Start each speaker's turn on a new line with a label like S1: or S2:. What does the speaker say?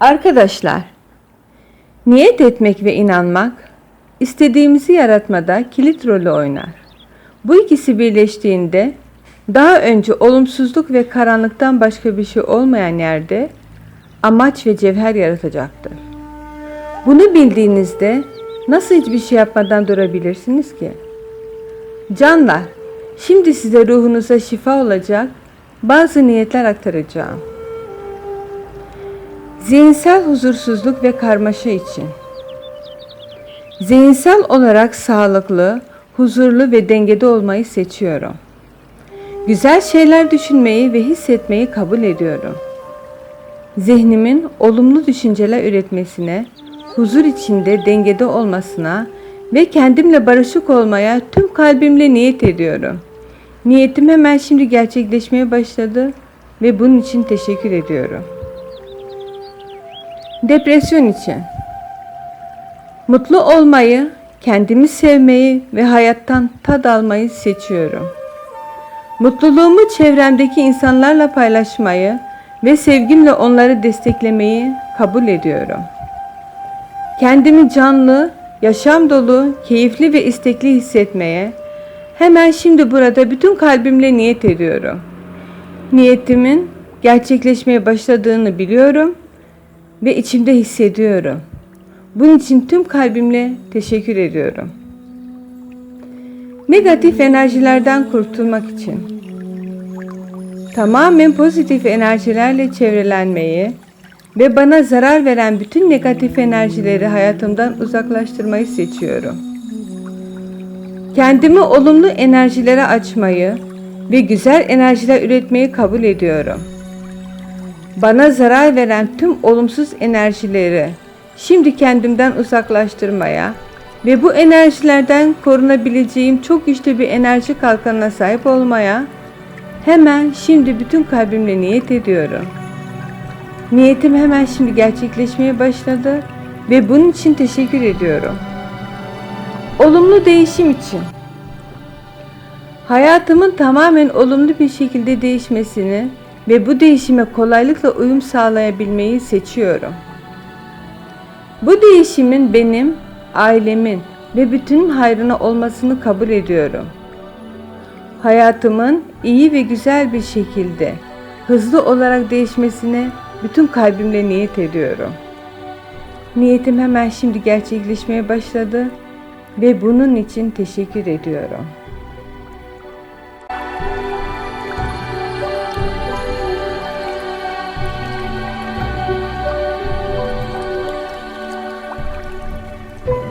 S1: Arkadaşlar, niyet etmek ve inanmak istediğimizi yaratmada kilit rolü oynar. Bu ikisi birleştiğinde daha önce olumsuzluk ve karanlıktan başka bir şey olmayan yerde amaç ve cevher yaratacaktır. Bunu bildiğinizde nasıl hiçbir şey yapmadan durabilirsiniz ki? Canlar, şimdi size ruhunuza şifa olacak bazı niyetler aktaracağım. Zihinsel huzursuzluk ve karmaşa için. Zihinsel olarak sağlıklı, huzurlu ve dengede olmayı seçiyorum. Güzel şeyler düşünmeyi ve hissetmeyi kabul ediyorum. Zihnimin olumlu düşünceler üretmesine, huzur içinde dengede olmasına ve kendimle barışık olmaya tüm kalbimle niyet ediyorum. Niyetim hemen şimdi gerçekleşmeye başladı ve bunun için teşekkür ediyorum. Depresyon için. Mutlu olmayı, kendimi sevmeyi ve hayattan tad almayı seçiyorum. Mutluluğumu çevremdeki insanlarla paylaşmayı ve sevgimle onları desteklemeyi kabul ediyorum. Kendimi canlı, yaşam dolu, keyifli ve istekli hissetmeye hemen şimdi burada bütün kalbimle niyet ediyorum. Niyetimin gerçekleşmeye başladığını biliyorum ve içimde hissediyorum. Bunun için tüm kalbimle teşekkür ediyorum. Negatif enerjilerden kurtulmak için tamamen pozitif enerjilerle çevrelenmeyi ve bana zarar veren bütün negatif enerjileri hayatımdan uzaklaştırmayı seçiyorum. Kendimi olumlu enerjilere açmayı ve güzel enerjiler üretmeyi kabul ediyorum. Bana zarar veren tüm olumsuz enerjileri şimdi kendimden uzaklaştırmaya ve bu enerjilerden korunabileceğim çok güçlü bir enerji kalkanına sahip olmaya hemen şimdi bütün kalbimle niyet ediyorum. Niyetim hemen şimdi gerçekleşmeye başladı ve bunun için teşekkür ediyorum. Olumlu değişim için hayatımın tamamen olumlu bir şekilde değişmesini ve bu değişime kolaylıkla uyum sağlayabilmeyi seçiyorum. Bu değişimin benim, ailemin ve bütün hayrına olmasını kabul ediyorum. Hayatımın iyi ve güzel bir şekilde hızlı olarak değişmesine bütün kalbimle niyet ediyorum. Niyetim hemen şimdi gerçekleşmeye başladı ve bunun için teşekkür ediyorum.